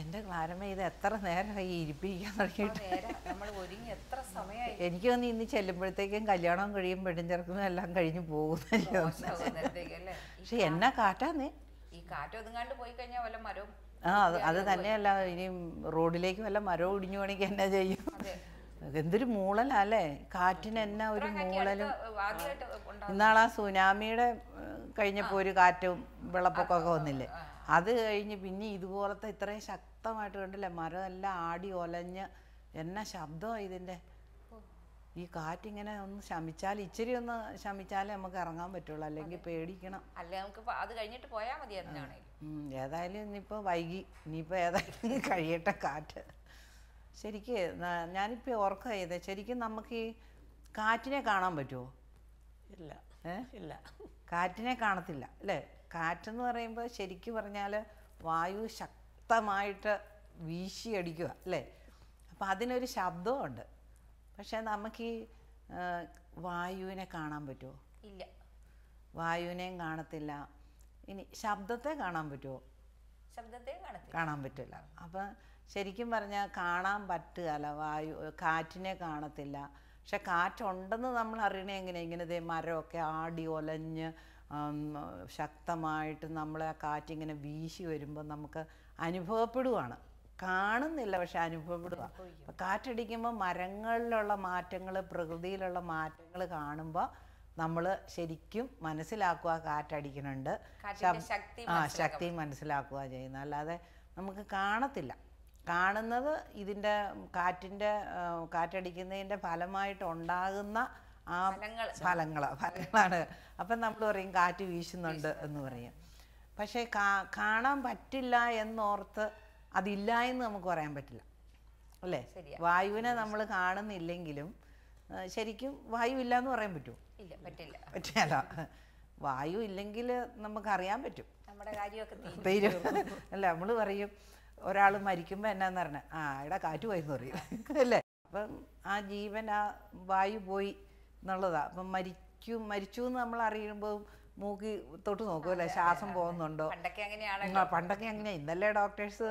എന്റെ ക്ലാരമ്മ ഇത് എത്ര നേരമായി ഇരിപ്പിരിക്കാൻ തുടങ്ങിയിട്ട്? എനിക്ക് തോന്നി ഇന്ന് ചെല്ലുമ്പോഴത്തേക്കും കല്യാണം കഴിയും പെണ്ണും ചെറുക്കനും എല്ലാം കഴിഞ്ഞു പോകുന്നല്ലോ ഈ പക്ഷെ എന്നാ കാറ്റാന്നേ ഈ കാറ്റ് ഒതുങ്ങാണ്ട് പോയി കഴിഞ്ഞാൽ വല്ല മരവും ആ അത് അത് തന്നെയല്ല ഇനി റോഡിലേക്ക് വല്ല മരവും ഇടിഞ്ഞു വേണമെങ്കിൽ എന്നാ ചെയ്യും? എന്തൊരു മൂളലല്ലേ കാറ്റിന് എന്നാ ഒരു മൂളലും? ഇന്നാളാ സുനാമിയുടെ കഴിഞ്ഞപ്പോ കഴിഞ്ഞപ്പോൾ ഒരു കാറ്റും വെള്ളപ്പൊക്കമൊക്കെ വന്നില്ലേ? അത് കഴിഞ്ഞ് പിന്നെ ഇതുപോലത്തെ ഇത്രയും ശക്തമായിട്ട് കണ്ടില്ലേ മരം എല്ലാം ആടി ഒലഞ്ഞ് എന്നാ ശബ്ദമാണ് ഇതിന്റെ ഈ കാറ്റിങ്ങനെ ഒന്ന് ശമിച്ചാൽ ഇച്ചിരി ഒന്ന് ശമിച്ചാലേ നമുക്ക് ഇറങ്ങാൻ പറ്റുള്ളൂ അല്ലെങ്കിൽ പേടിക്കണം. അല്ല നമുക്ക് അത് കഴിഞ്ഞിട്ട് പോയാൽ മതി ഏതായാലും ഇനിയിപ്പോൾ വൈകി ഇനിയിപ്പോൾ ഏതായാലും കഴിയട്ടെ കാറ്റ്. ശരിക്ക് ഞാനിപ്പോൾ ഓർക്കുക ചെയ്തേ ശരിക്കും നമുക്ക് ഈ കാറ്റിനെ കാണാൻ പറ്റുമോ ഇല്ല. ഏ? ഇല്ല. കാറ്റിനെ കാണത്തില്ല അല്ലേ? കാറ്റെന്ന് പറയുമ്പോൾ ശരിക്കും പറഞ്ഞാൽ വായു ശക്തമായിട്ട് വീശിയടിക്കുക അല്ലേ? അപ്പം അതിനൊരു ശബ്ദമുണ്ട് പക്ഷേ നമുക്ക് ഈ വായുവിനെ കാണാൻ പറ്റുമോ ഇല്ല. വായുവിനെയും കാണത്തില്ല. ഇനി ശബ്ദത്തെ കാണാൻ പറ്റുമോ ശബ്ദത്തെ കാണാൻ പറ്റില്ല. അപ്പം ശരിക്കും പറഞ്ഞാൽ കാണാൻ പറ്റുകയല്ല. വായു കാറ്റിനെ കാണത്തില്ല. പക്ഷെ കാറ്റുണ്ടെന്ന് നമ്മൾ അറിയണേ എങ്ങനെ ഇങ്ങനെ ദേ മരമൊക്കെ ആടി ഒലഞ്ഞ് ശക്തമായിട്ട് നമ്മളെ ആ കാറ്റിങ്ങനെ വീശി വരുമ്പോൾ നമുക്ക് അനുഭവപ്പെടുവാണ്. കാണുന്നില്ല പക്ഷെ അനുഭവപ്പെടുക അപ്പം കാറ്റടിക്കുമ്പോൾ മരങ്ങളിലുള്ള മാറ്റങ്ങൾ പ്രകൃതിയിലുള്ള മാറ്റങ്ങൾ കാണുമ്പോൾ നമ്മൾ ശരിക്കും മനസ്സിലാക്കുക കാറ്റടിക്കുന്നുണ്ട്. ആ ശക്തി മനസ്സിലാക്കുക ചെയ്യുന്നത്. അല്ലാതെ നമുക്ക് കാണത്തില്ല. കാണുന്നത് ഇതിന്റെ കാറ്റിന്റെ കാറ്റടിക്കുന്നതിന്റെ ഫലമായിട്ട് ഉണ്ടാകുന്ന ആ ഫലങ്ങൾ. ഫലങ്ങളാണ്. അപ്പം നമ്മൾ പറയും കാറ്റ് വീശുന്നുണ്ട് എന്ന് പറയും. പക്ഷേ കാ കാണാൻ പറ്റില്ല എന്നോർത്ത് അതില്ല എന്ന് നമുക്ക് പറയാൻ പറ്റില്ല. അല്ലേ. വായുവിനെ നമ്മൾ കാണുന്നില്ലെങ്കിലും ശരിക്കും വായു ഇല്ല എന്ന് പറയാൻ പറ്റുമോ? ഇല്ല പറ്റില്ല. പറ്റില്ല വായു ഇല്ലെങ്കിൽ നമുക്ക് അറിയാൻ പറ്റും. നമ്മുടെ കാര്യമൊക്കെ തീരും. അല്ല നമ്മൾ പറയും ഒരാൾ മരിക്കുമ്പോൾ എന്നാന്ന് പറഞ്ഞ ആ ഇവിടെ കാറ്റ് പോയെന്ന് എന്ന് പറയും. അല്ലേ? അപ്പം ആ ജീവൻ ആ വായു പോയി. എന്നുള്ളതാ. അപ്പം മരിക്കും മരിച്ചു എന്ന് നമ്മൾ അറിയുമ്പോൾ മൂക്കി തൊട്ട് നോക്കുമല്ലേ ശ്വാസം പോകുന്നുണ്ടോ? പണ്ടൊക്കെ അങ്ങനെ ഇന്നല്ലേ ഡോക്ടേഴ്സ്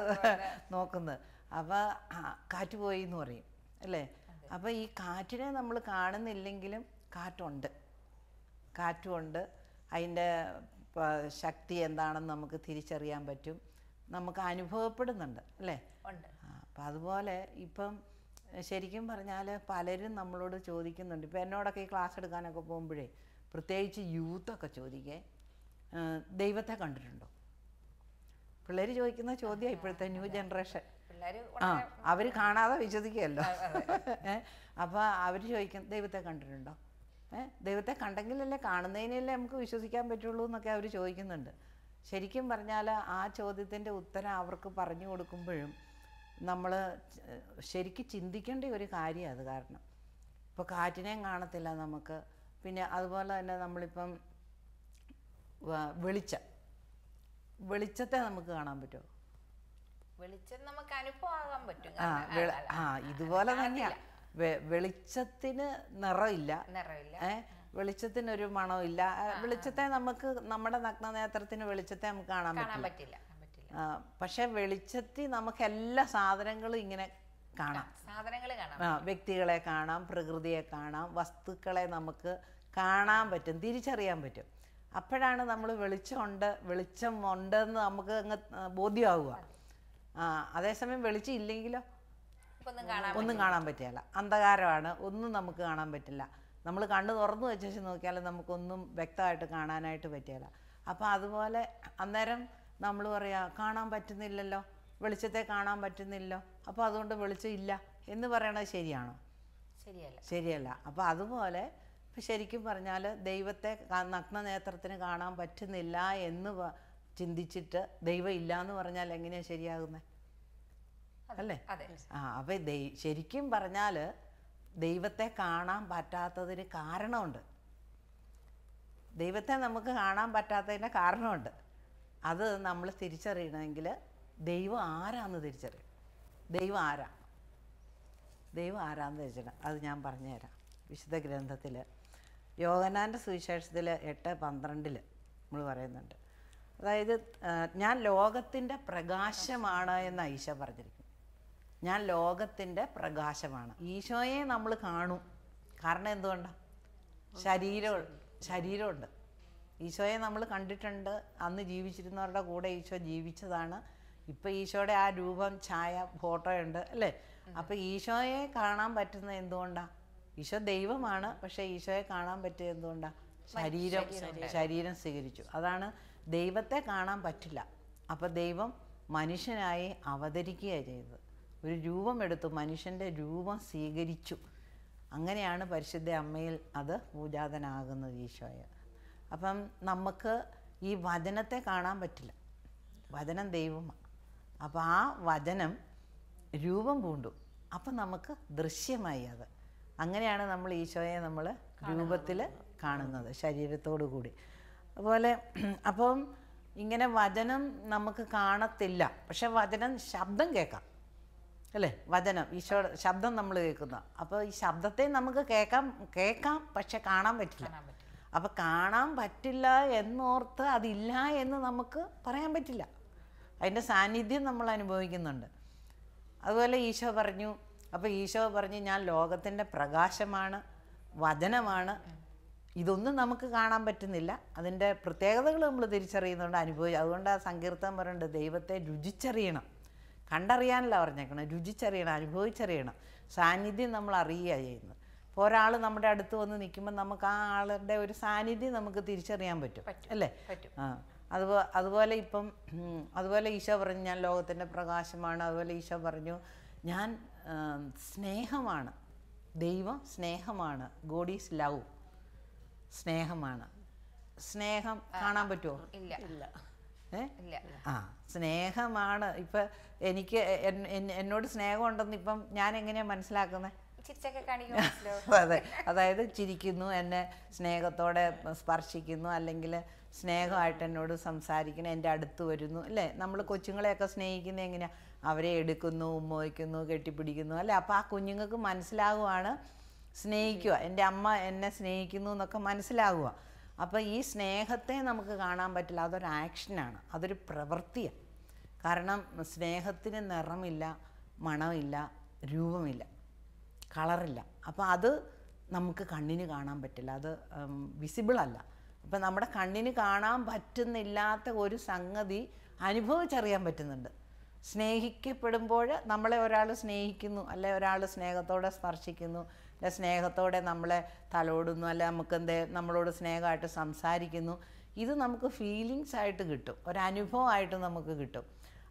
നോക്കുന്നത് അപ്പോൾ കാറ്റ് പോയി എന്ന് പറയും അല്ലേ? അപ്പോൾ ഈ കാറ്റിനെ നമ്മൾ കാണുന്നില്ലെങ്കിലും കാറ്റുണ്ട്. കാറ്റുമുണ്ട് അതിന്റെ ശക്തി എന്താണെന്ന് നമുക്ക് തിരിച്ചറിയാൻ പറ്റും. നമുക്ക് അനുഭവപ്പെടുന്നുണ്ട് അല്ലേ? അപ്പം അതുപോലെ ഇപ്പം ശരിക്കും പറഞ്ഞാൽ പലരും നമ്മളോട് ചോദിക്കുന്നുണ്ട്. ഇപ്പം എന്നോടൊക്കെ ഈ ക്ലാസ് എടുക്കാനൊക്കെ പോകുമ്പോഴേ പ്രത്യേകിച്ച് യൂത്തൊക്കെ ചോദിക്കേ ദൈവത്തെ കണ്ടിട്ടുണ്ടോ? പിള്ളേർ ചോദിക്കുന്ന ചോദ്യം ഇപ്പോഴത്തെ ന്യൂ ജനറേഷൻ. ആ അവർ കാണാതെ വിശ്വസിക്കുകയല്ലോ. അപ്പോൾ അവർ ചോദിക്കും ദൈവത്തെ കണ്ടിട്ടുണ്ടോ? ഏഹ് ദൈവത്തെ കണ്ടെങ്കിലല്ലേ കാണുന്നതിനല്ലേ നമുക്ക് വിശ്വസിക്കാൻ പറ്റുള്ളൂ എന്നൊക്കെ അവർ ചോദിക്കുന്നുണ്ട്. ശരിക്കും പറഞ്ഞാൽ ആ ചോദ്യത്തിന്റെ ഉത്തരം അവർക്ക് പറഞ്ഞു കൊടുക്കുമ്പോഴും നമ്മൾ ശരിക്കും ചിന്തിക്കേണ്ട ഒരു കാര്യം അത് കാരണം. ഇപ്പോൾ കാറ്റിനെയും കാണത്തില്ല നമുക്ക്. പിന്നെ അതുപോലെ തന്നെ നമ്മളിപ്പം വെളിച്ചം. വെളിച്ചത്തെ നമുക്ക് കാണാൻ പറ്റുമോ വെളിച്ചം നമുക്ക് അനുഭവമാകാൻ പറ്റും. ആ ഇതുപോലെ തന്നെയാ. വെളിച്ചത്തിന് നിറമില്ല നിറമില്ല ഒരു വെളിച്ചത്തിനൊരു മണമില്ല വെളിച്ചത്തെ നമുക്ക് നമ്മുടെ നഗ്നനേത്രത്തിന് വെളിച്ചത്തെ നമുക്ക് കാണാൻ പറ്റില്ല. പക്ഷെ വെളിച്ചത്തിൽ നമുക്ക് എല്ലാ സാധനങ്ങളും ഇങ്ങനെ കാണാം. സാധനങ്ങൾ കാണാം. ആ വ്യക്തികളെ കാണാം പ്രകൃതിയെ കാണാം വസ്തുക്കളെ നമുക്ക് കാണാൻ പറ്റും തിരിച്ചറിയാൻ പറ്റും. അപ്പോഴാണ് നമ്മൾ വെളിച്ചമുണ്ട് വെളിച്ചം ഉണ്ടെന്ന് നമുക്ക് അങ്ങ് ബോധ്യമാവുക. ആ അതേസമയം വെളിച്ചം ഇല്ലെങ്കിലോ? ഒന്നും കാണാൻ പറ്റില്ല. അന്ധകാരമാണ് ഒന്നും നമുക്ക് കാണാൻ പറ്റില്ല. നമ്മൾ കണ്ണ് തുറന്നു വെച്ചു നോക്കിയാൽ നമുക്കൊന്നും വ്യക്തമായിട്ട് കാണാനായിട്ട് പറ്റില്ല. അപ്പോൾ അതുപോലെ അന്നേരം നമ്മൾ പറയാ കാണാൻ പറ്റുന്നില്ലല്ലോ വെളിച്ചത്തെ കാണാൻ പറ്റുന്നില്ലല്ലോ അപ്പോൾ അതുകൊണ്ട് വെളിച്ചം ഇല്ല എന്ന് പറയണത് ശരിയാണോ? ശരിയല്ല. ശരിയല്ല. അപ്പോൾ അതുപോലെ ഇപ്പം ശരിക്കും പറഞ്ഞാൽ ദൈവത്തെ നഗ്ന നേത്രത്തിന് കാണാൻ പറ്റുന്നില്ല എന്ന് ചിന്തിച്ചിട്ട് ദൈവം ഇല്ല എന്ന് പറഞ്ഞാൽ എങ്ങനെയാണ് ശരിയാകുന്നത് അല്ലേ? ആ അപ്പം ദൈ ശരിക്കും പറഞ്ഞാൽ ദൈവത്തെ കാണാൻ പറ്റാത്തതിന് കാരണമുണ്ട്. ദൈവത്തെ നമുക്ക് കാണാൻ പറ്റാത്തതിന്റെ കാരണമുണ്ട്. അത് നമ്മൾ തിരിച്ചറിയണമെങ്കിൽ ദൈവം ആരാന്ന് തിരിച്ചറിയണം. ദൈവം ആരാ? ദൈവം ആരാന്ന് തിരിച്ചറിയണം. അത് ഞാൻ പറഞ്ഞുതരാം. വിശുദ്ധ ഗ്രന്ഥത്തിൽ യോഗനാന്റെ സുവിശേഷത്തിൽ എട്ട് പന്ത്രണ്ടിൽ നമ്മൾ പറയുന്നുണ്ട്. അതായത് ഞാൻ ലോകത്തിന്റെ പ്രകാശമാണ് എന്ന് ഐശ പറഞ്ഞിരിക്കുന്നു. ഞാൻ ലോകത്തിന്റെ പ്രകാശമാണ്. ഈശോയെ നമ്മൾ കാണും. കാരണം എന്തുകൊണ്ടാണ് ശരീരം ശരീരമുണ്ട്. ഈശോയെ നമ്മൾ കണ്ടിട്ടുണ്ട്. അന്ന് ജീവിച്ചിരുന്നവരുടെ കൂടെ ഈശോ ജീവിച്ചതാണ്. ഇപ്പം ഈശോയുടെ ആ രൂപം ഛായ ഫോട്ടോ ഉണ്ട് അല്ലേ? അപ്പം ഈശോയെ കാണാൻ പറ്റുന്നത് എന്തുകൊണ്ടാണ് ഈശോ ദൈവമാണ് പക്ഷേ ഈശോയെ കാണാൻ പറ്റിയത് എന്തുകൊണ്ടാണ് ശരീരം ശരീരം സ്വീകരിച്ചു. അതാണ് ദൈവത്തെ കാണാൻ പറ്റില്ല. അപ്പം ദൈവം മനുഷ്യനായി അവതരിക്കുകയാണ് ചെയ്തത്. ഒരു രൂപമെടുത്തു മനുഷ്യന്റെ രൂപം സ്വീകരിച്ചു. അങ്ങനെയാണ് പരിശുദ്ധ അമ്മയിൽ അത് പൂജാതനാകുന്നത് ഈശോയെ. അപ്പം നമുക്ക് ഈ വചനത്തെ കാണാൻ പറ്റില്ല. വചനം ദൈവമാണ് അപ്പോൾ ആ വചനം രൂപം പൂണ്ടു. അപ്പം നമുക്ക് ദൃശ്യമായി അത്. അങ്ങനെയാണ് നമ്മൾ ഈശോയെ നമ്മൾ രൂപത്തിൽ കാണുന്നത് ശരീരത്തോടു കൂടി. അതുപോലെ അപ്പം ഇങ്ങനെ വചനം നമുക്ക് കാണത്തില്ല. പക്ഷെ വചനം ശബ്ദം കേൾക്കാം. അല്ലേ? വചനം ഈശോ ശബ്ദം നമ്മൾ കേൾക്കുന്ന. അപ്പോൾ ഈ ശബ്ദത്തെ നമുക്ക് കേൾക്കാം കേൾക്കാം പക്ഷെ കാണാൻ പറ്റില്ല. അപ്പോൾ കാണാൻ പറ്റില്ല എന്നോർത്ത് അതില്ല എന്ന് നമുക്ക് പറയാൻ പറ്റില്ല. അതിന്റെ സാന്നിധ്യം നമ്മൾ അനുഭവിക്കുന്നുണ്ട്. അതുപോലെ ഈശോ പറഞ്ഞു അപ്പോൾ ഈശോ പറഞ്ഞു ഞാൻ ലോകത്തിന്റെ പ്രകാശമാണ് വചനമാണ്. ഇതൊന്നും നമുക്ക് കാണാൻ പറ്റുന്നില്ല. അതിന്റെ പ്രത്യേകതകൾ നമ്മൾ തിരിച്ചറിയുന്നുണ്ട് അനുഭവിച്ചു അതുകൊണ്ട് ആ സങ്കീർത്തം പറയുന്നുണ്ട് ദൈവത്തെ രുചിച്ചറിയണം. കണ്ടറിയാനല്ല പറഞ്ഞേക്കണം രുചിച്ചറിയണം അനുഭവിച്ചറിയണം. സാന്നിധ്യം നമ്മൾ അറിയുക ചെയ്യുന്നത്. ഒരാൾ നമ്മുടെ അടുത്ത് വന്ന് നിൽക്കുമ്പോൾ നമുക്ക് ആ ആളുടെ ഒരു സാന്നിധ്യം നമുക്ക് തിരിച്ചറിയാൻ പറ്റും. അല്ലേ. ആ. അതുപോ അതുപോലെ ഇപ്പം അതുപോലെ ഈശോ പറഞ്ഞു ഞാൻ ലോകത്തിന്റെ പ്രകാശമാണ്. അതുപോലെ ഈശോ പറഞ്ഞു ഞാൻ സ്നേഹമാണ്. ദൈവം സ്നേഹമാണ്. God is love. സ്നേഹമാണ്. സ്നേഹം കാണാൻ പറ്റുമോ ഇല്ല. ഏ? ഇല്ല. ആ. സ്നേഹമാണ്. ഇപ്പം എനിക്ക് എന്നോട് സ്നേഹമുണ്ടെന്ന് ഇപ്പം ഞാൻ എങ്ങനെയാണ് മനസ്സിലാക്കുന്നത് അതെ അതായത് ചിരിക്കുന്നു എന്നെ സ്നേഹത്തോടെ സ്പർശിക്കുന്നു അല്ലെങ്കിൽ സ്നേഹമായിട്ട് എന്നോട് സംസാരിക്കുന്നു എന്റെ അടുത്ത് വരുന്നു അല്ലേ? നമ്മൾ കൊച്ചുങ്ങളെയൊക്കെ സ്നേഹിക്കുന്നത് എങ്ങനെയാണ് അവരെ എടുക്കുന്നു ഉമ്മോയ്ക്കുന്നു കെട്ടിപ്പിടിക്കുന്നു അല്ലേ? അപ്പോൾ ആ കുഞ്ഞുങ്ങൾക്ക് മനസ്സിലാകുവാണ് സ്നേഹിക്കുക. എന്റെ അമ്മ എന്നെ സ്നേഹിക്കുന്നു എന്നൊക്കെ മനസ്സിലാകുക അപ്പോൾ ഈ സ്നേഹത്തെ നമുക്ക് കാണാൻ പറ്റില്ല. അതൊരു ആക്ഷനാണ് അതൊരു പ്രവൃത്തിയാണ് കാരണം സ്നേഹത്തിന് നിറമില്ല മണമില്ല രൂപമില്ല. കളറില്ല. അപ്പോൾ അത് നമുക്ക് കണ്ണിന് കാണാൻ പറ്റില്ല. അത് വിസിബിൾ അല്ല. അപ്പം നമ്മുടെ കണ്ണിന് കാണാൻ പറ്റുന്നില്ലാത്ത ഒരു സംഗതി അനുഭവിച്ചറിയാൻ പറ്റുന്നുണ്ട്. സ്നേഹിക്കപ്പെടുമ്പോൾ നമ്മളെ ഒരാൾ സ്നേഹിക്കുന്നു അല്ലെ ഒരാൾ സ്നേഹത്തോടെ സ്പർശിക്കുന്നു അല്ലെ സ്നേഹത്തോടെ നമ്മളെ തലോടുന്നു അല്ലെ നമുക്ക് എന്തേ നമ്മളോട് സ്നേഹമായിട്ട് സംസാരിക്കുന്നു. ഇത് നമുക്ക് ഫീലിങ്സ് ആയിട്ട് കിട്ടും. ഒരനുഭവമായിട്ട് നമുക്ക് കിട്ടും.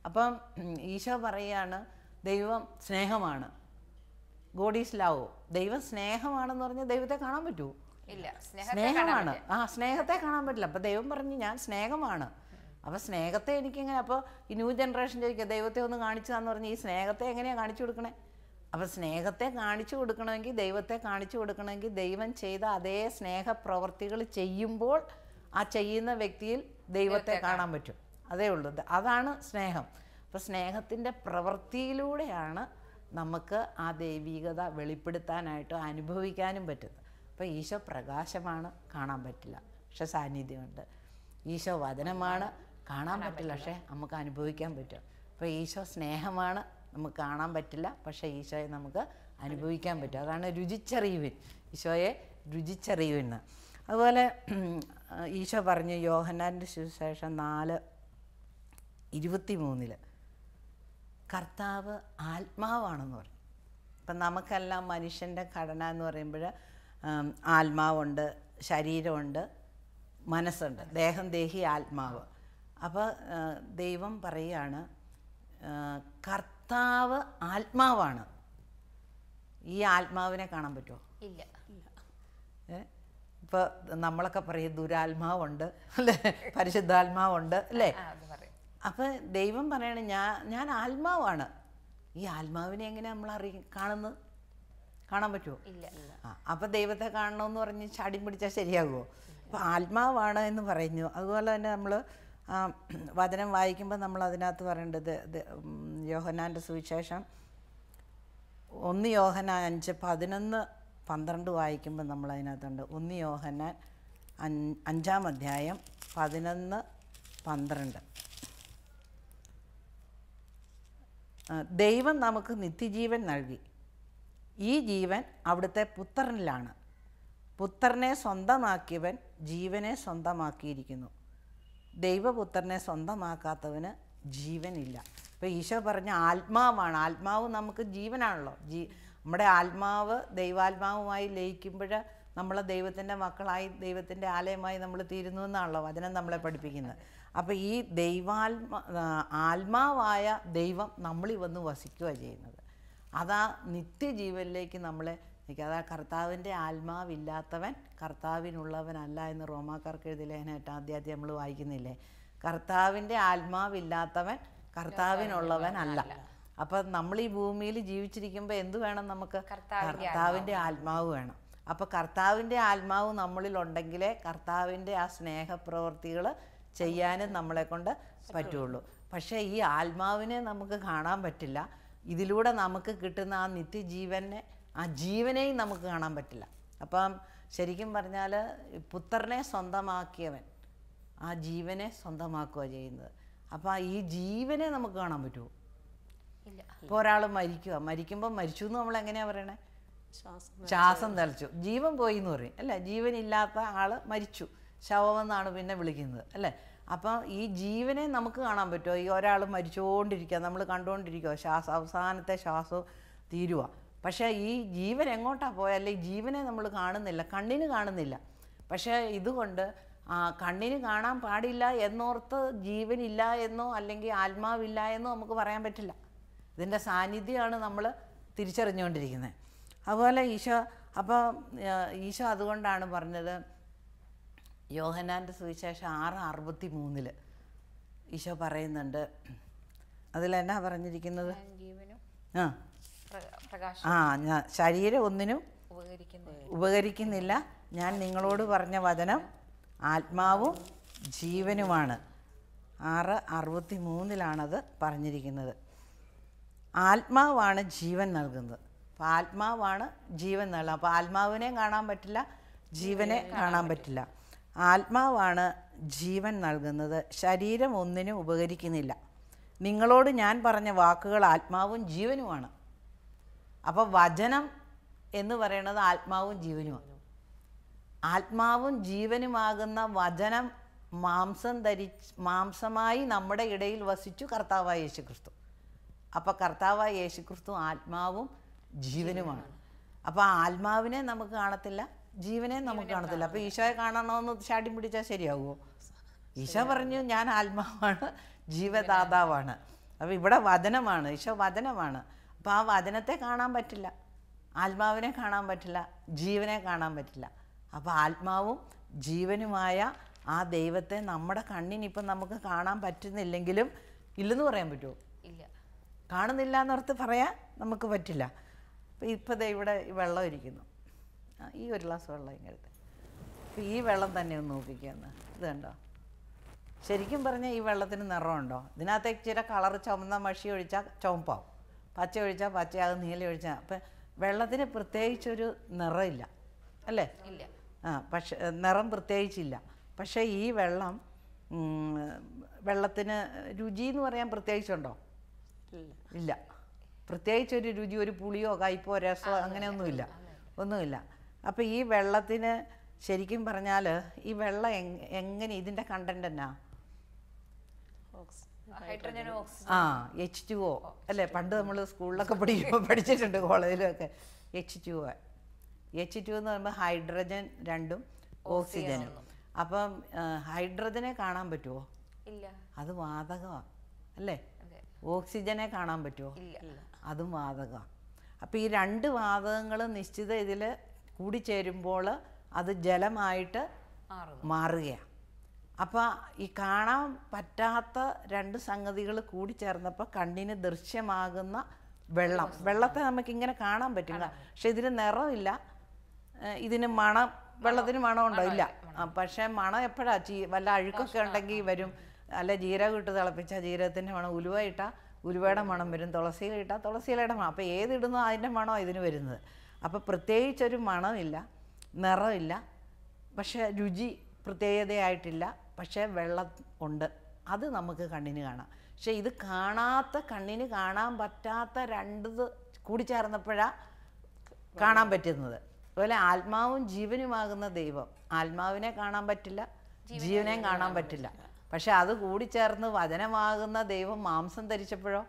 അപ്പം ഈശോ പറയുകയാണ് ദൈവം സ്നേഹമാണ്. ഗോഡ് ഈസ് ലവ് ദൈവം സ്നേഹമാണെന്ന് പറഞ്ഞാൽ ദൈവത്തെ കാണാൻ പറ്റുമോ സ്നേഹമാണ്. ആ സ്നേഹത്തെ കാണാൻ പറ്റില്ല. അപ്പം ദൈവം പറഞ്ഞു ഞാൻ സ്നേഹമാണ്. അപ്പോൾ സ്നേഹത്തെ എനിക്കെങ്ങനെ അപ്പോൾ ഈ ന്യൂ ജനറേഷൻ ചോദിക്കുക ദൈവത്തെ ഒന്ന് കാണിച്ചു തന്നു പറഞ്ഞ് ഈ സ്നേഹത്തെ എങ്ങനെയാണ് കാണിച്ചു കൊടുക്കണേ? അപ്പോൾ സ്നേഹത്തെ കാണിച്ചു കൊടുക്കണമെങ്കിൽ ദൈവത്തെ കാണിച്ചു കൊടുക്കണമെങ്കിൽ ദൈവം ചെയ്ത അതേ സ്നേഹപ്രവർത്തികൾ ചെയ്യുമ്പോൾ ആ ചെയ്യുന്ന വ്യക്തിയിൽ ദൈവത്തെ കാണാൻ പറ്റും. അതേ ഉള്ളൂ. അതാണ് സ്നേഹം. അപ്പോൾ സ്നേഹത്തിന്റെ പ്രവൃത്തിയിലൂടെയാണ് നമുക്ക് ആ ദൈവികത വെളിപ്പെടുത്താനായിട്ട് അനുഭവിക്കാനും പറ്റുന്നത് അപ്പോൾ ഈശോ പ്രകാശമാണ് കാണാൻ പറ്റില്ല. പക്ഷെ സാന്നിധ്യമുണ്ട്. ഈശോ വചനമാണ് കാണാൻ പറ്റില്ല. പക്ഷേ നമുക്ക് അനുഭവിക്കാൻ പറ്റും. അപ്പോൾ ഈശോ സ്നേഹമാണ് നമുക്ക് കാണാൻ പറ്റില്ല. പക്ഷേ ഈശോയെ നമുക്ക് അനുഭവിക്കാൻ പറ്റും. അതാണ് രുചിച്ചറിയുവിൻ. ഈശോയെ രുചിച്ചറിയുവിന്ന് അതുപോലെ ഈശോ പറഞ്ഞു യോഹന്നാന്റെ സുവിശേഷം നാല് ഇരുപത്തി മൂന്നിൽ കർത്താവ് ആത്മാവാണെന്ന് പറയും. ഇപ്പം നമുക്കെല്ലാം മനുഷ്യന്റെ ഘടന എന്ന് പറയുമ്പോൾ ആത്മാവുണ്ട് ശരീരമുണ്ട് മനസ്സുണ്ട്. ദേഹം ദേഹി ആത്മാവ്. അപ്പോൾ ദൈവം പറയുകയാണ് കർത്താവ് ആത്മാവാണ്. ഈ ആത്മാവിനെ കാണാൻ പറ്റുമോ? ഇല്ല? ഇപ്പോൾ നമ്മളൊക്കെ പറയും ദുരാത്മാവുണ്ട് അല്ലേ? പരിശുദ്ധാത്മാവുണ്ട് അല്ലേ? ആ അത് പറയും അപ്പം ദൈവം പറയണ ഞാൻ ഞാൻ ആത്മാവാണ്. ഈ ആത്മാവിനെ എങ്ങനെ നമ്മൾ അറി കാണുന്നത്? കാണാൻ പറ്റുമോ ഇല്ല ആ അപ്പം ദൈവത്തെ കാണണമെന്ന് പറഞ്ഞ് ചാടി പിടിച്ചാൽ ശരിയാകുമോ അപ്പോൾ ആത്മാവാണ് എന്ന് പറഞ്ഞു അതുപോലെ തന്നെ നമ്മൾ വചനം വായിക്കുമ്പോൾ നമ്മൾ അതിനകത്ത് പറയേണ്ടത് യോഹനാന്റെ സുവിശേഷം ഒന്ന് യോഹന്നാൻ അഞ്ച് പതിനൊന്ന് പന്ത്രണ്ട് വായിക്കുമ്പോൾ നമ്മൾ അതിനകത്തുണ്ട്. ഒന്ന് യോഹന്നാൻ അഞ്ചാം അധ്യായം പതിനൊന്ന് പന്ത്രണ്ട് ആ, ദൈവം നമുക്ക് നിത്യജീവൻ നൽകി. ഈ ജീവൻ അവിടുത്തെ പുത്രനിലാണ്. പുത്രനെ സ്വന്തമാക്കിയവൻ ജീവനെ സ്വന്തമാക്കിയിരിക്കുന്നു. ദൈവപുത്രനെ സ്വന്തമാക്കാത്തവന് ജീവനില്ല. ഇപ്പോൾ ഈശോ പറഞ്ഞ ആത്മാവാണ്. ആത്മാവ് നമുക്ക് ജീവനാണല്ലോ. ജീ നമ്മുടെ ആത്മാവ് ദൈവാത്മാവുമായി ലയിക്കുമ്പോൾ നമ്മളെ ദൈവത്തിന്റെ മക്കളായി ദൈവത്തിന്റെ ആലയമായി നമ്മൾ തീരുന്നു എന്നാണല്ലോ വചനം നമ്മളെ പഠിപ്പിക്കുന്നത്. അപ്പോൾ ഈ ദൈവാത്മ ആത്മാവായ ദൈവം നമ്മളിൽ വന്ന് വസിക്കുക ചെയ്യുന്നത്. അതാ നിത്യജീവനിലേക്ക് നമ്മളെ അതാ കർത്താവിന്റെ ആത്മാവില്ലാത്തവൻ കർത്താവിനുള്ളവനല്ല എന്ന് റോമാക്കാർക്ക് എഴുതി ലേഖനം എട്ടാം അധ്യായത്തിൽ നമ്മൾ വായിക്കുന്നില്ലേ? കർത്താവിന്റെ ആത്മാവില്ലാത്തവൻ കർത്താവിനുള്ളവൻ അല്ല അപ്പം നമ്മൾ ഈ ഭൂമിയിൽ ജീവിച്ചിരിക്കുമ്പോൾ എന്ത് വേണം നമുക്ക്? കർത്താവിന്റെ കർത്താവിന്റെ ആത്മാവ്. വേണം. അപ്പോൾ കർത്താവിന്റെ ആത്മാവ് നമ്മളിലുണ്ടെങ്കിലേ കർത്താവിന്റെ ആ സ്നേഹപ്രവർത്തികൾ ചെയ്യാനും നമ്മളെ കൊണ്ട് പറ്റുള്ളൂ. പക്ഷേ ഈ ആത്മാവിനെ നമുക്ക് കാണാൻ പറ്റില്ല. ഇതിലൂടെ നമുക്ക് കിട്ടുന്ന ആ നിത്യജീവനെ ആ ജീവനെയും നമുക്ക് കാണാൻ പറ്റില്ല. അപ്പം ശരിക്കും പറഞ്ഞാൽ പുത്രനെ സ്വന്തമാക്കിയവൻ ആ ജീവനെ സ്വന്തമാക്കുക ചെയ്യുന്നത്. അപ്പോൾ ഈ ജീവനെ നമുക്ക് കാണാൻ പറ്റുമോ? ഇല്ല. ഇപ്പോൾ ഒരാൾ മരിക്കുക. മരിക്കുമ്പോൾ മരിച്ചു എന്ന് നമ്മൾ എങ്ങനെയാണ് പറയണേ? ശ്വാസം ശ്വാസം തളിച്ചു. ജീവൻ പോയി എന്ന് പറയും. അല്ല? ജീവനില്ലാത്ത ആൾ മരിച്ചു. ശവമെന്നാണ് പിന്നെ വിളിക്കുന്നത് അല്ലേ? അപ്പം ഈ ജീവനെ നമുക്ക് കാണാൻ പറ്റുമോ? ഈ ഒരാൾ മരിച്ചുകൊണ്ടിരിക്കുക നമ്മൾ കണ്ടുകൊണ്ടിരിക്കുക ശ്വാസം അവസാനത്തെ ശ്വാസം തീരുക പക്ഷേ ഈ ജീവൻ എങ്ങോട്ടാണ് പോയാൽ ഈ ജീവനെ നമ്മൾ കാണുന്നില്ല കണ്ണിന് കാണുന്നില്ല. പക്ഷേ ഇതുകൊണ്ട് കണ്ണിന് കാണാൻ പാടില്ല എന്നോർത്ത് ജീവനില്ല എന്നോ അല്ലെങ്കിൽ ആത്മാവില്ല എന്നോ നമുക്ക് പറയാൻ പറ്റില്ല. ഇതിന്റെ സാന്നിധ്യമാണ് നമ്മൾ തിരിച്ചറിഞ്ഞുകൊണ്ടിരിക്കുന്നത്. അതുപോലെ ഈശോ അപ്പോൾ ഈശോ അതുകൊണ്ടാണ് പറഞ്ഞത് യോഹനാന്റെ സുവിശേഷം ആറ് അറുപത്തി മൂന്നിൽ ഈശോ പറയുന്നുണ്ട്. അതിലെന്നാ പറഞ്ഞിരിക്കുന്നത്? ആ. ആ ഞാൻ ശരീരം ഒന്നിനും ഉപകരിക്കുന്നു ഉപകരിക്കുന്നില്ല. ഞാൻ നിങ്ങളോട് പറഞ്ഞ വചനം ആത്മാവും ജീവനുമാണ്. ആറ് അറുപത്തി മൂന്നിലാണത് പറഞ്ഞിരിക്കുന്നത്. ആത്മാവാണ് ജീവൻ നൽകുന്നത്. അപ്പോൾ ആത്മാവാണ് ജീവൻ നൽകുന്നത്. അപ്പോൾ ആത്മാവിനെ കാണാൻ പറ്റില്ല ജീവനെ കാണാൻ പറ്റില്ല. ആത്മാവാണ് ജീവൻ നൽകുന്നത്. ശരീരം ഒന്നിനും ഉപകരിക്കുന്നില്ല. നിങ്ങളോട് ഞാൻ പറഞ്ഞ വാക്കുകൾ ആത്മാവും ജീവനുമാണ്. അപ്പോൾ വചനം എന്ന് പറയുന്നത് ആത്മാവും ജീവനുമാണ്. ആത്മാവും ജീവനുമാകുന്ന വചനം മാംസം ധരിച്ച് മാംസമായി നമ്മുടെ ഇടയിൽ വസിച്ചു കർത്താവായ യേശു ക്രിസ്തു അപ്പോൾ കർത്താവായ യേശു ക്രിസ്തു ആത്മാവും ജീവനുമാണ്. അപ്പോൾ ആത്മാവിനെ നമുക്ക് കാണത്തില്ല ജീവനെ നമുക്ക് കാണത്തില്ല. അപ്പോൾ ഈശോയെ കാണണമെന്ന് ചാടി പിടിച്ചാൽ ശരിയാകുമോ ഈശോ പറഞ്ഞു ഞാൻ ആത്മാവാണ് ജീവദാതാവാണ്. അപ്പോൾ ഇവിടെ വചനമാണ് ഈശോ വചനമാണ്. അപ്പോൾ ആ വചനത്തെ കാണാൻ പറ്റില്ല. ആത്മാവിനെ കാണാൻ പറ്റില്ല ജീവനെ കാണാൻ പറ്റില്ല. അപ്പോൾ ആത്മാവും ജീവനുമായ ആ ദൈവത്തെ നമ്മുടെ കണ്ണിനിപ്പം നമുക്ക് കാണാൻ പറ്റുന്നില്ലെങ്കിലും ഇല്ലെന്ന് പറയാൻ പറ്റുമോ ഇല്ല. കാണുന്നില്ല എന്നോർത്ത് പറയാൻ നമുക്ക് പറ്റില്ല. അപ്പോൾ ഇപ്പോൾ ദേ ഇവിടെ വെള്ളം ഇരിക്കുന്നു. ഈ ഒരു ഗ്ലാസ് വെള്ളം ഇങ്ങെടുത്ത് ഈ വെള്ളം തന്നെ ഒന്ന് നോക്കിക്കാന്ന് ഇത് കണ്ടോ? ശരിക്കും പറഞ്ഞാൽ ഈ വെള്ളത്തിന് നിറമുണ്ടോ? ഇതിനകത്തേക്ക് ചില കളർ ചുമന്ന മഷി ഒഴിച്ചാൽ ചുമപ്പാവും. പച്ച ഒഴിച്ചാൽ പച്ചയാകും നീല ഒഴിച്ചാൽ അപ്പം വെള്ളത്തിന് പ്രത്യേകിച്ചൊരു നിറമില്ല. അല്ലേ? ഇല്ല. ആ പക്ഷേ നിറം പ്രത്യേകിച്ചില്ല. പക്ഷേ ഈ വെള്ളം വെള്ളത്തിന് രുചി എന്ന് പറയാൻ പ്രത്യേകിച്ചുണ്ടോ? ഇല്ല. പ്രത്യേകിച്ചൊരു രുചി ഒരു പുളിയോ കയ്പോ രസമോ അങ്ങനെയൊന്നുമില്ല. ഒന്നുമില്ല. അപ്പോൾ ഈ വെള്ളത്തിന് ശരിക്കും പറഞ്ഞാൽ ഈ വെള്ളം എങ്- എങ്ങനെ ഇതിന്റെ കണ്ടന്റ് എന്നാ? ആ എച്ച് ടു ഒ അല്ലേ? പണ്ട് നമ്മൾ സ്കൂളിലൊക്കെ പഠിക്കുമ്പോൾ പഠിച്ചിട്ടുണ്ട് കോളേജിലൊക്കെ. H two O H two എന്ന് പറയുമ്പോൾ ഹൈഡ്രജൻ രണ്ടും ഓക്സിജനും. അപ്പം ഹൈഡ്രജനെ കാണാൻ പറ്റുമോ ഇല്ല. അത് വാതകമാണ് അല്ലേ? ഓക്സിജനെ കാണാൻ പറ്റുമോ അതും വാതകമാണ് അപ്പോൾ ഈ രണ്ട് വാതകങ്ങൾ നിശ്ചിത ഇതിൽ കൂടിച്ചേരുമ്പോൾ അത് ജലമായിട്ട് മാറുകയാണ്. അപ്പോൾ ഈ കാണാൻ പറ്റാത്ത രണ്ട് സംഗതികൾ കൂടിച്ചേർന്നപ്പോൾ കണ്ണിന് ദൃശ്യമാകുന്ന വെള്ളം. വെള്ളത്തെ നമുക്ക് ഇങ്ങനെ കാണാൻ പറ്റില്ല പക്ഷെ ഇതിന് നിറമില്ല. ഇതിന് മണം വെള്ളത്തിന് മണമുണ്ടോ ഇല്ല. പക്ഷെ മണം എപ്പോഴാ? ചീ വല്ല അഴുക്കൊക്കെ ഉണ്ടെങ്കിൽ വരും. അല്ല ജീരകം ഇട്ട് തിളപ്പിച്ചാൽ ജീരകത്തിന്റെ മണം. ഉലുവ ഇട്ടാൽ ഉലുവയുടെ മണം വരും. തുളസിയില ഇട്ടാൽ തുളസിയിലയുടെ മണം. അപ്പോൾ ഏതിടുന്നോ അതിന്റെ മണമാണ് ഇതിന് വരുന്നത്. അപ്പോൾ പ്രത്യേകിച്ചൊരു മണമില്ല നിറമില്ല പക്ഷേ രുചി പ്രത്യേകതയായിട്ടില്ല പക്ഷേ വെള്ളം ഉണ്ട്. അത് നമുക്ക് കണ്ണിന് കാണാം. പക്ഷേ ഇത് കാണാത്ത കണ്ണിന് കാണാൻ പറ്റാത്ത രണ്ട് കൂടി ചേർന്നപ്പോഴാണ് കാണാൻ പറ്റുന്നത്. അതുപോലെ ആത്മാവും ജീവനുമാകുന്ന ദൈവം. ആത്മാവിനെ കാണാൻ പറ്റില്ല ജീവനെയും കാണാൻ പറ്റില്ല. പക്ഷെ അത് കൂടി ചേർന്ന് വചനമാകുന്ന ദൈവം മാംസം ധരിച്ചപ്പോഴോ?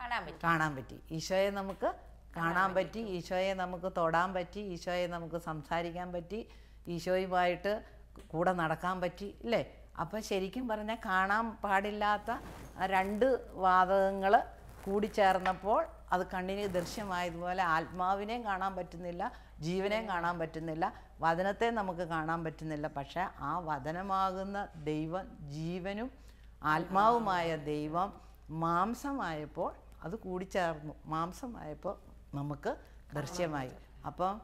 കാണാൻ പറ്റും. കാണാൻ പറ്റി. ഈശോയെ നമുക്ക് കാണാൻ പറ്റി ഈശോയെ നമുക്ക് തൊടാൻ പറ്റി ഈശോയെ നമുക്ക് സംസാരിക്കാൻ പറ്റി ഈശോയുമായിട്ട് കൂടെ നടക്കാൻ പറ്റി ഇല്ലേ? അപ്പം ശരിക്കും പറഞ്ഞാൽ കാണാൻ പാടില്ലാത്ത രണ്ട് വാതകങ്ങൾ കൂടിച്ചേർന്നപ്പോൾ അത് കണ്ണിന് ദൃശ്യമായതുപോലെ ആത്മാവിനെയും കാണാൻ പറ്റുന്നില്ല ജീവനെയും കാണാൻ പറ്റുന്നില്ല വചനത്തെ നമുക്ക് കാണാൻ പറ്റുന്നില്ല. പക്ഷേ ആ വചനമാകുന്ന ദൈവം ജീവനും ആത്മാവുമായ ദൈവം മാംസമായപ്പോൾ അത് കൂടിച്ചേർന്നു മാംസമായപ്പോൾ നമുക്ക് ദൃശ്യമായി. അപ്പോൾ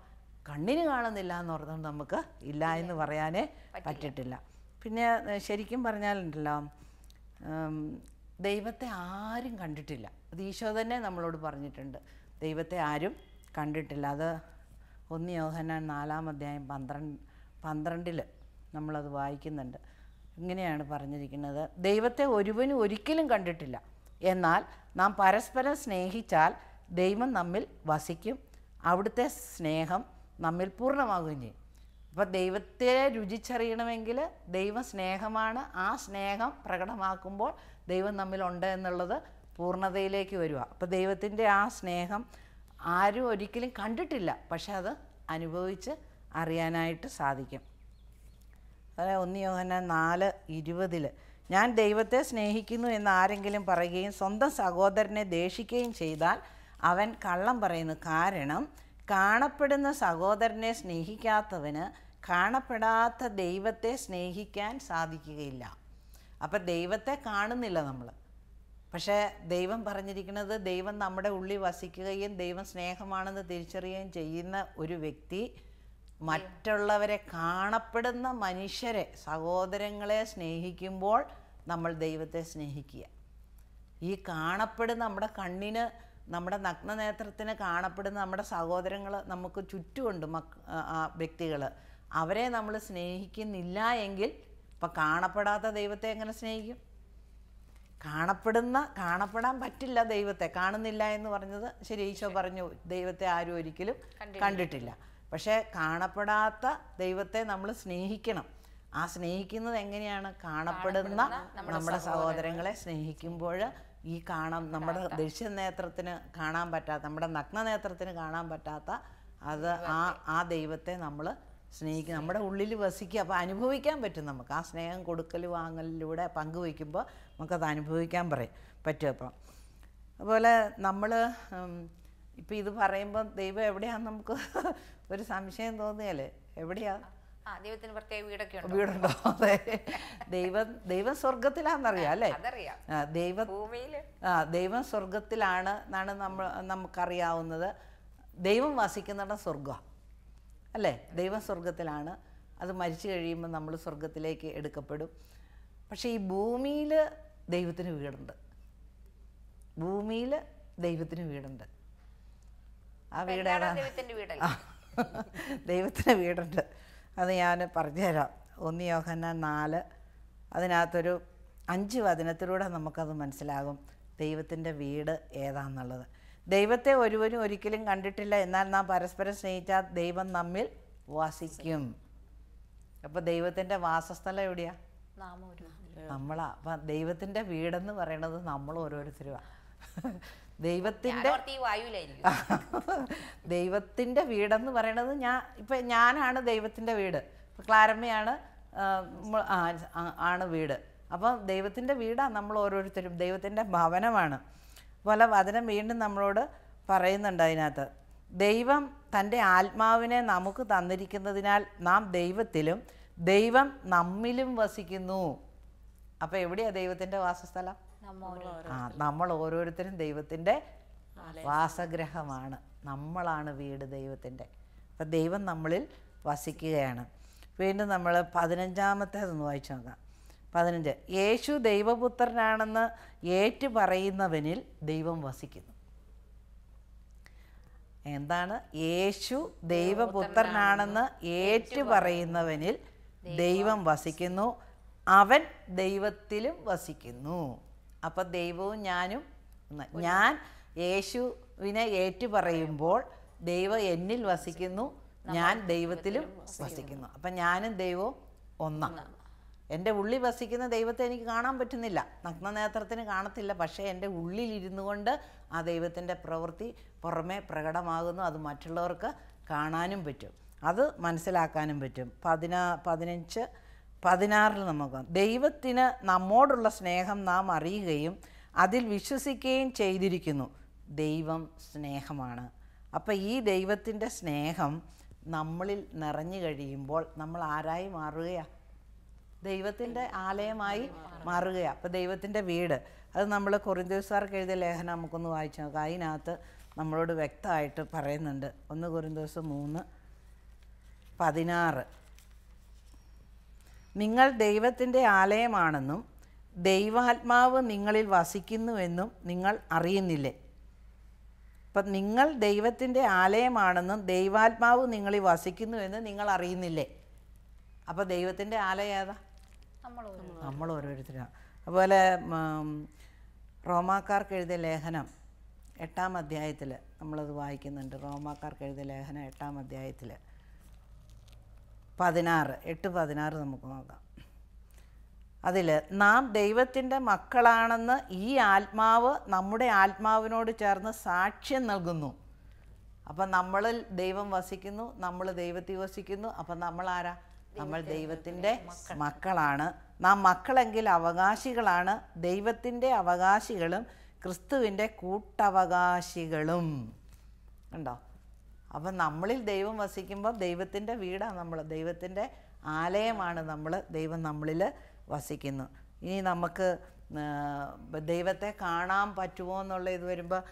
കണ്ണിന് കാണുന്നില്ല എന്ന് പറഞ്ഞുകൊണ്ട് നമുക്ക് ഇല്ല എന്ന് പറയാനേ പറ്റിട്ടില്ല. പിന്നെ ശരിക്കും പറഞ്ഞാലുണ്ടല്ലോ ദൈവത്തെ ആരും കണ്ടിട്ടില്ല. അത് ഈശോ തന്നെ നമ്മളോട് പറഞ്ഞിട്ടുണ്ട്. ദൈവത്തെ ആരും കണ്ടിട്ടില്ല. അത് ഒന്ന് യോഹന്നാൻ നാലാം അധ്യായം പന്ത്രണ്ട് പന്ത്രണ്ടിൽ നമ്മളത് വായിക്കുന്നുണ്ട്. ഇങ്ങനെയാണ് പറഞ്ഞിരിക്കുന്നത്. ദൈവത്തെ ഒരുവനും ഒരിക്കലും കണ്ടിട്ടില്ല. എന്നാൽ നാം പരസ്പരം സ്നേഹിച്ചാൽ ദൈവം നമ്മിൽ വസിക്കും. അവിടുത്തെ സ്നേഹം നമ്മിൽ പൂർണമാകുകയും ചെയ്യും. അപ്പോൾ ദൈവത്തെ രുചിച്ചറിയണമെങ്കിൽ ദൈവ സ്നേഹമാണ്. ആ സ്നേഹം പ്രകടമാക്കുമ്പോൾ ദൈവം നമ്മിലുണ്ട് എന്നുള്ളത് പൂർണതയിലേക്ക് വരിക. അപ്പോൾ ദൈവത്തിന്റെ ആ സ്നേഹം ആരും ഒരിക്കലും കണ്ടിട്ടില്ല. പക്ഷെ അത് അനുഭവിച്ച് അറിയാനായിട്ട് സാധിക്കും. അതായത് ഒന്ന് യോഹന നാല് ഇരുപതിൽ ഞാൻ ദൈവത്തെ സ്നേഹിക്കുന്നു എന്ന് ആരെങ്കിലും പറയുകയും സ്വന്തം സഹോദരനെ ദേഷിക്കുകയും ചെയ്താൽ അവൻ കള്ളം പറയുന്നു കാരണം കാണപ്പെടുന്ന സഹോദരനെ സ്നേഹിക്കാത്തവന് കാണപ്പെടാത്ത ദൈവത്തെ സ്നേഹിക്കാൻ സാധിക്കുകയില്ല. അപ്പം ദൈവത്തെ കാണുന്നില്ല നമ്മൾ പക്ഷേ ദൈവം പറഞ്ഞിരിക്കുന്നത് ദൈവം നമ്മുടെ ഉള്ളിൽ വസിക്കുകയും ദൈവം സ്നേഹമാണെന്ന് തിരിച്ചറിയുകയും ചെയ്യുന്ന ഒരു വ്യക്തി മറ്റുള്ളവരെ കാണപ്പെടുന്ന മനുഷ്യരെ സഹോദരങ്ങളെ സ്നേഹിക്കുമ്പോൾ നമ്മൾ ദൈവത്തെ സ്നേഹിക്കുക. ഈ കാണപ്പെടുന്ന നമ്മുടെ കണ്ണിന് നമ്മുടെ നഗ്നനേത്രത്തിന് കാണപ്പെടുന്ന നമ്മുടെ സഹോദരങ്ങൾ നമുക്ക് ചുറ്റുമുണ്ട് മക് ആ വ്യക്തികൾ അവരെ നമ്മൾ സ്നേഹിക്കുന്നില്ല എങ്കിൽ ഇപ്പം കാണപ്പെടാത്ത ദൈവത്തെ എങ്ങനെ സ്നേഹിക്കും? കാണപ്പെടുന്ന കാണപ്പെടാൻ പറ്റില്ല ദൈവത്തെ. കാണുന്നില്ല എന്ന് പറഞ്ഞത് ശരി ഈശോ പറഞ്ഞു ദൈവത്തെ ആരും ഒരിക്കലും കണ്ടിട്ടില്ല. പക്ഷേ കാണപ്പെടാത്ത ദൈവത്തെ നമ്മൾ സ്നേഹിക്കണം. ആ സ്നേഹിക്കുന്നത് എങ്ങനെയാണ്? കാണപ്പെടുന്ന നമ്മുടെ സഹോദരങ്ങളെ. സ്നേഹിക്കുമ്പോൾ ഈ കാണാൻ നമ്മുടെ ദൃശ്യ നേത്രത്തിന് കാണാൻ പറ്റാത്ത നമ്മുടെ നഗ്ന നേത്രത്തിന് കാണാൻ പറ്റാത്ത അത് ആ ആ ദൈവത്തെ നമ്മൾ സ്നേഹിക്കുക നമ്മുടെ ഉള്ളിൽ വസിക്കുക അപ്പോൾ അനുഭവിക്കാൻ പറ്റും നമുക്ക്. ആ സ്നേഹം കൊടുക്കൽ വാങ്ങലിലൂടെ പങ്കുവയ്ക്കുമ്പോൾ നമുക്കത് അനുഭവിക്കാൻ പറയും. പറ്റും അപ്പം. അതുപോലെ നമ്മൾ ഇപ്പം ഇത് പറയുമ്പോൾ ദൈവം എവിടെയാണെന്ന് നമുക്ക് ഒരു സംശയം തോന്നിയാലേ? എവിടെയാണ് ദൈവത്തിന് പ്രത്യേക വീടൊക്കെ ഉണ്ട്? വീടുണ്ടോ? അതെ. ദൈവം ദൈവം സ്വർഗത്തിലാണെന്നറിയാം അല്ലേ? ദൈവം ഭൂമിയിൽ. ആ ദൈവം സ്വർഗത്തിലാണ് എന്നാണ് നമ്മൾ നമുക്കറിയാവുന്നത്. ദൈവം വസിക്കുന്നിടം സ്വർഗ അല്ലേ? ദൈവം സ്വർഗത്തിലാണ് അത് മരിച്ചു കഴിയുമ്പോൾ നമ്മൾ സ്വർഗത്തിലേക്ക് എടുക്കപ്പെടും. പക്ഷേ ഈ ഭൂമിയിൽ ദൈവത്തിന് വീടുണ്ട്. ഭൂമിയിൽ ദൈവത്തിന് വീടുണ്ട്. ആ വീടാണ്? ദൈവത്തിന്റെ വീടല്ലേ? ദൈവത്തിന് വീടുണ്ട്. അത് ഞാൻ പറഞ്ഞുതരാം. ഒന്ന് യോഹന നാല്. അതിനകത്തൊരു അഞ്ച് വചനത്തിലൂടെ നമുക്കത് മനസ്സിലാകും. ദൈവത്തിന്റെ വീട് ഏതാണെന്നുള്ളത് ദൈവത്തെ ഒരുവരും ഒരിക്കലും കണ്ടിട്ടില്ല. എന്നാൽ നാം പരസ്പരം സ്നേഹിച്ചാൽ ദൈവം നമ്മിൽ വസിക്കും. അപ്പോൾ ദൈവത്തിന്റെ വാസസ്ഥലം എവിടെയാ? നമ്മളാ. അപ്പം ദൈവത്തിന്റെ വീടെന്ന് പറയണത് നമ്മൾ ഓരോരുത്തരുമാണ് ദൈവത്തിന്റെ ദൈവത്തിന്റെ ദൈവത്തിന്റെ വീടെന്ന് പറയണത് ഞാൻ ഇപ്പൊ ഞാനാണ് ദൈവത്തിന്റെ വീട്. ഇപ്പൊ ക്ലാരമ്മയാണ് ആണ് വീട്. അപ്പം ദൈവത്തിന്റെ വീടാണ് നമ്മൾ ഓരോരുത്തരും ദൈവത്തിന്റെ ഭവനമാണ്. അതുപോലെ വചനം വീണ്ടും നമ്മളോട് പറയുന്നുണ്ട് അതിനകത്ത്. ദൈവം തന്റെ ആത്മാവിനെ നമുക്ക് തന്നിരിക്കുന്നതിനാൽ നാം ദൈവത്തിലും ദൈവം നമ്മിലും വസിക്കുന്നു. അപ്പോൾ എവിടെയാണ് ദൈവത്തിന്റെ വാസസ്ഥലം? നമ്മൾ ഓരോരുത്തരും ദൈവത്തിന്റെ വാസഗ്രഹമാണ്. നമ്മളാണ് വീട് ദൈവത്തിന്റെ അപ്പം ദൈവം നമ്മളിൽ വസിക്കുകയാണ്. വീണ്ടും നമ്മൾ പതിനഞ്ചാമത്തേതൊന്ന് വായിച്ചു നോക്കാം. പതിനഞ്ച്. യേശു ദൈവപുത്രനാണെന്ന് ഏറ്റു പറയുന്നവനിൽ ദൈവം വസിക്കുന്നു. എന്താണ്? യേശു ദൈവപുത്രനാണെന്ന് ഏറ്റു പറയുന്നവനിൽ ദൈവം വസിക്കുന്നു. അവൻ ദൈവത്തിലും വസിക്കുന്നു. അപ്പം ദൈവവും ഞാനും ഞാൻ യേശുവിനെ ഏറ്റു പറയുമ്പോൾ ദൈവം എന്നിൽ വസിക്കുന്നു ഞാൻ ദൈവത്തിലും വസിക്കുന്നു. അപ്പം ഞാനും ദൈവവും ഒന്നാണ് എന്റെ ഉള്ളിൽ വസിക്കുന്ന ദൈവത്തെ എനിക്ക് കാണാൻ പറ്റുന്നില്ല. നഗ്നനേത്രത്തിന് കാണത്തില്ല. പക്ഷേ എന്റെ ഉള്ളിലിരുന്നു കൊണ്ട് ആ ദൈവത്തിന്റെ പ്രവൃത്തി പുറമേ പ്രകടമാകുന്നു. അത് മറ്റുള്ളവർക്ക് കാണാനും പറ്റും. അത് മനസ്സിലാക്കാനും പറ്റും. പതിനാ പതിനഞ്ച് പതിനാറിൽ നമുക്ക് ദൈവത്തിന് നമ്മോടുള്ള സ്നേഹം നാം അറിയുകയും അതിൽ വിശ്വസിക്കുകയും ചെയ്തിരിക്കുന്നു. ദൈവം സ്നേഹമാണ്. അപ്പോൾ ഈ ദൈവത്തിന്റെ സ്നേഹം നമ്മളിൽ നിറഞ്ഞു കഴിയുമ്പോൾ നമ്മൾ ആരായി മാറുകയാണ് ദൈവത്തിന്റെ ആലയമായി മാറുകയാണ് അപ്പോൾ ദൈവത്തിന്റെ വീട്. അത് നമ്മൾ കൊറിന്തോസാർക്ക് എഴുതിയ ലേഖനം നമുക്കൊന്ന് വായിച്ചു നോക്കാം. അതിനകത്ത് നമ്മളോട് വ്യക്തമായിട്ട് പറയുന്നുണ്ട്. ഒന്ന് കുറിന്തോസ് മൂന്ന് പതിനാറ്. നിങ്ങൾ ദൈവത്തിന്റെ ആലയമാണെന്നും ദൈവാത്മാവ് നിങ്ങളിൽ വസിക്കുന്നുവെന്നും നിങ്ങൾ അറിയുന്നില്ലേ? അപ്പം നിങ്ങൾ ദൈവത്തിന്റെ ആലയമാണെന്നും ദൈവാത്മാവ് നിങ്ങളിൽ വസിക്കുന്നുവെന്നും നിങ്ങൾ അറിയുന്നില്ലേ? അപ്പോൾ ദൈവത്തിന്റെ ആലയം ഏതാ? നമ്മൾ ഓരോരുത്തരാണ് അതുപോലെ റോമാക്കാർക്ക് എഴുതിയ ലേഖനം എട്ടാം അധ്യായത്തിൽ നമ്മളത് വായിക്കുന്നുണ്ട്. റോമാക്കാർക്ക് എഴുതിയ ലേഖനം എട്ടാം അധ്യായത്തിൽ പതിനാറ് എട്ട് പതിനാറ് നമുക്ക് നോക്കാം. അതിൽ നാം ദൈവത്തിന്റെ മക്കളാണെന്ന് ഈ ആത്മാവ് നമ്മുടെ ആത്മാവിനോട് ചേർന്ന് സാക്ഷ്യം നൽകുന്നു. അപ്പം നമ്മളിൽ ദൈവം വസിക്കുന്നു നമ്മൾ ദൈവത്തിൽ വസിക്കുന്നു. അപ്പം നമ്മൾ ആരാ? നമ്മൾ ദൈവത്തിന്റെ മക്കളാണ്. നാം മക്കളെങ്കിൽ അവകാശികളാണ്. ദൈവത്തിന്റെ അവകാശികളും ക്രിസ്തുവിന്റെ കൂട്ടവകാശികളും. ഉണ്ടോ അപ്പം നമ്മളിൽ ദൈവം വസിക്കുമ്പോൾ ദൈവത്തിന്റെ വീടാണ് നമ്മൾ ദൈവത്തിന്റെ ആലയമാണ് നമ്മൾ ദൈവം നമ്മളിൽ വസിക്കുന്നു. ഇനി നമുക്ക് ദൈവത്തെ കാണാൻ പറ്റുമോ എന്നുള്ള ഇത് വരുമ്പോൾ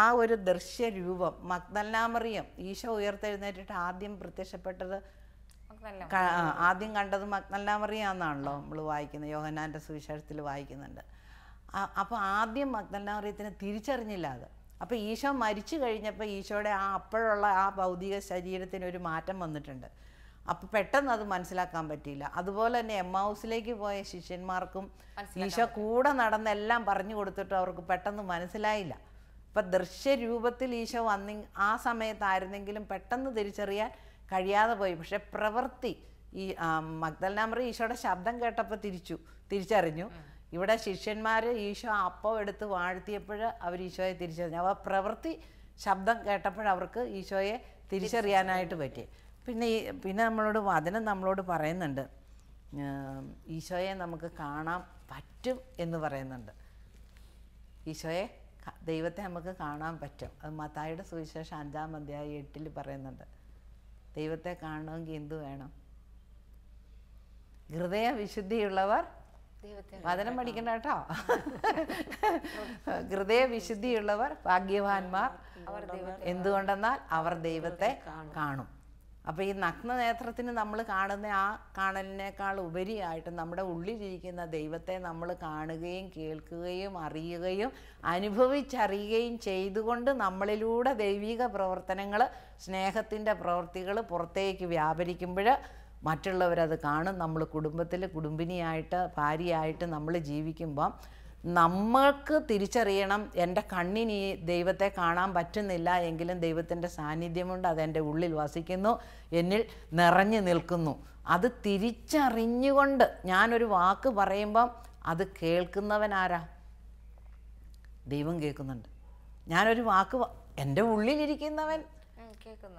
ആ ഒരു ദൃശ്യരൂപം മഗ്ദല്ലാമറിയം ഈശോ ഉയർത്തെഴുന്നേറ്റിട്ട് ആദ്യം പ്രത്യക്ഷപ്പെട്ടത് ആദ്യം കണ്ടത് മഗ്ദല്ലാമറിയാന്നാണല്ലോ നമ്മൾ വായിക്കുന്നത്. യോഹനാന്റെ സുവിശേഷത്തിൽ വായിക്കുന്നുണ്ട്. അപ്പോൾ ആദ്യം മഗ്ദല്ലാമറിയത്തിന് തിരിച്ചറിഞ്ഞില്ല അത്. അപ്പോൾ ഈശോ മരിച്ചു കഴിഞ്ഞപ്പോൾ ഈശോയുടെ ആ അപ്പോഴുള്ള ആ ഭൗതിക ശരീരത്തിന് ഒരു മാറ്റം വന്നിട്ടുണ്ട്. അപ്പോൾ പെട്ടെന്ന് അത് മനസ്സിലാക്കാൻ പറ്റിയില്ല. അതുപോലെ തന്നെ എം ഹൗസിലേക്ക് പോയ ശിഷ്യന്മാർക്കും ഈശോ കൂടെ നടന്നെല്ലാം പറഞ്ഞു കൊടുത്തിട്ട് അവർക്ക് പെട്ടെന്ന് മനസ്സിലായില്ല. ഇപ്പം ദൃശ്യരൂപത്തിൽ ഈശോ വന്നി ആ സമയത്തായിരുന്നെങ്കിലും പെട്ടെന്ന് തിരിച്ചറിയാൻ കഴിയാതെ പോയി. പക്ഷെ പ്രവൃത്തി ഈ മഗ്ദൽനാമറി ഈശോയുടെ ശബ്ദം കേട്ടപ്പോൾ തിരിച്ചു തിരിച്ചറിഞ്ഞു. ഇവിടെ ശിഷ്യന്മാർ ഈശോ അപ്പം എടുത്ത് വാഴ്ത്തിയപ്പോൾ അവർ ഈശോയെ തിരിച്ചറിഞ്ഞു. അവ പ്രവൃത്തി ശബ്ദം കേട്ടപ്പോൾ അവർക്ക് ഈശോയെ തിരിച്ചറിയാനായിട്ട് പറ്റി. പിന്നെ ഈ പിന്നെ നമ്മളോട് വചനം നമ്മളോട് പറയുന്നുണ്ട്. ഈശോയെ നമുക്ക് കാണാൻ പറ്റും എന്ന് പറയുന്നുണ്ട്. ഈശോയെ ദൈവത്തെ നമുക്ക് കാണാൻ പറ്റും. അത് മത്തായുടെ സുവിശേഷം അഞ്ചാം അധ്യായം എട്ടിൽ പറയുന്നുണ്ട്. ദൈവത്തെ കാണണമെങ്കിൽ എന്തു വേണം? ഹൃദയ വിശുദ്ധിയുള്ളവർ വചനം പഠിക്കണ്ട കേട്ടോ. ഹൃദയ വിശുദ്ധിയുള്ളവർ ഭാഗ്യവാന്മാർ എന്തുകൊണ്ടെന്നാൽ അവർ ദൈവത്തെ കാണും. അപ്പോൾ ഈ നഗ്ന നേത്രത്തിന് നമ്മൾ കാണുന്ന ആ കാണലിനേക്കാൾ ഉപരിയായിട്ട് നമ്മുടെ ഉള്ളിലിരിക്കുന്ന ദൈവത്തെ നമ്മൾ കാണുകയും കേൾക്കുകയും അറിയുകയും അനുഭവിച്ചറിയുകയും ചെയ്തുകൊണ്ട് നമ്മളിലൂടെ ദൈവിക പ്രവർത്തനങ്ങൾ സ്നേഹത്തിന്റെ പ്രവൃത്തികൾ പുറത്തേക്ക് വ്യാപരിക്കുമ്പോൾ മറ്റുള്ളവരത് കാണും. നമ്മൾ കുടുംബത്തിൽ കുടുംബിനിയായിട്ട് ഭാര്യയായിട്ട് നമ്മൾ ജീവിക്കുമ്പം നമ്മൾക്ക് തിരിച്ചറിയണം. എന്റെ കണ്ണിന് ഈ ദൈവത്തെ കാണാൻ പറ്റുന്നില്ല എങ്കിലും ദൈവത്തിന്റെ സാന്നിധ്യമുണ്ട്. അതെന്റെ ഉള്ളിൽ വസിക്കുന്നു. എന്നിൽ നിറഞ്ഞു നിൽക്കുന്നു. അത് തിരിച്ചറിഞ്ഞുകൊണ്ട് ഞാനൊരു വാക്ക് പറയുമ്പം അത് കേൾക്കുന്നവൻ ആരാ ദൈവം കേൾക്കുന്നുണ്ട്. ഞാനൊരു വാക്ക് എന്റെ ഉള്ളിലിരിക്കുന്നവൻ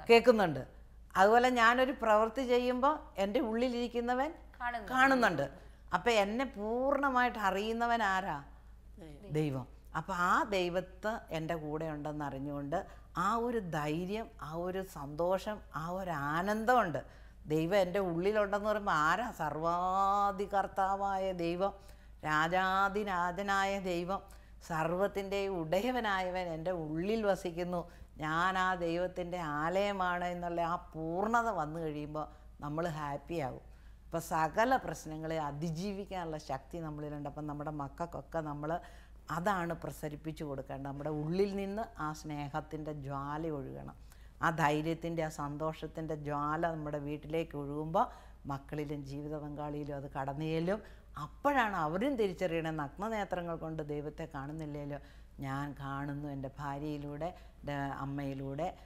കേൾക്കുന്നുണ്ട്. അതുപോലെ ഞാനൊരു പ്രവൃത്തി ചെയ്യുമ്പോൾ എന്റെ ഉള്ളിലിരിക്കുന്നവൻ കാണുന്നു. കാണുന്നുണ്ട്. അപ്പം എന്നെ പൂർണമായിട്ട് അറിയുന്നവൻ ആരാ? ദൈവം. അപ്പം ആ ദൈവത്ത് എന്റെ കൂടെ ഉണ്ടെന്ന് അറിഞ്ഞുകൊണ്ട് ആ ഒരു ധൈര്യം ആ ഒരു സന്തോഷം ആ ഒരു ആനന്ദമുണ്ട്. ദൈവം എന്റെ ഉള്ളിലുണ്ടെന്ന് പറയുമ്പോൾ ആരാ? സർവാധികർത്താവായ ദൈവം രാജാതിരാജനായ ദൈവം സർവത്തിന്റെ ഉടയവനായവൻ എന്റെ ഉള്ളിൽ വസിക്കുന്നു. ഞാൻ ആ ദൈവത്തിന്റെ ആലയമാണ് എന്നുള്ള ആ പൂർണത വന്നു കഴിയുമ്പോൾ നമ്മൾ ഹാപ്പിയാകും ഇപ്പോൾ സകല പ്രശ്നങ്ങളെ അതിജീവിക്കാനുള്ള ശക്തി നമ്മളിലുണ്ട്. അപ്പം നമ്മുടെ മക്കൾക്കൊക്കെ നമ്മൾ അതാണ് പ്രസരിപ്പിച്ചു കൊടുക്കേണ്ടത്. നമ്മുടെ ഉള്ളിൽ നിന്ന് ആ സ്നേഹത്തിന്റെ ജ്വാല ഒഴുകണം. ആ ധൈര്യത്തിന്റെ ആ സന്തോഷത്തിന്റെ ജ്വാല നമ്മുടെ വീട്ടിലേക്ക് ഒഴുകുമ്പോൾ മക്കളിലും ജീവിത പങ്കാളിയിലും അത് കടന്നേലും അപ്പോഴാണ് അവരും തിരിച്ചറിയണേ നഗ്നനേത്രങ്ങൾ കൊണ്ട് ദൈവത്തെ കാണുന്നില്ലല്ലോ. ഞാൻ കാണുന്നു എന്റെ ഭാര്യയിലൂടെ അമ്മയിലൂടെ.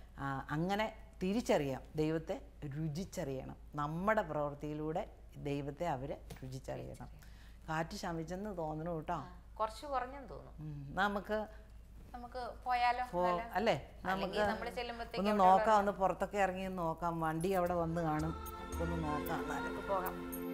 അങ്ങനെ തിരിച്ചറിയാം. ദൈവത്തെ രുചിച്ചറിയണം. നമ്മുടെ പ്രവൃത്തിയിലൂടെ ദൈവത്തെ അവർ രുചിച്ചറിയണം. കാറ്റ് ശമിച്ചെന്ന് തോന്നണു കേട്ടോ. കുറച്ച് കുറഞ്ഞെന്ന് തോന്നുന്നു നമുക്ക് നമുക്ക് പോയാലോ? അല്ലേ. നമുക്ക് ഒന്ന് നോക്കാം ഒന്ന് പുറത്തൊക്കെ ഇറങ്ങി നോക്കാം. വണ്ടി അവിടെ വന്ന് കാണും. ഒന്ന് നോക്കാം. പോകാം.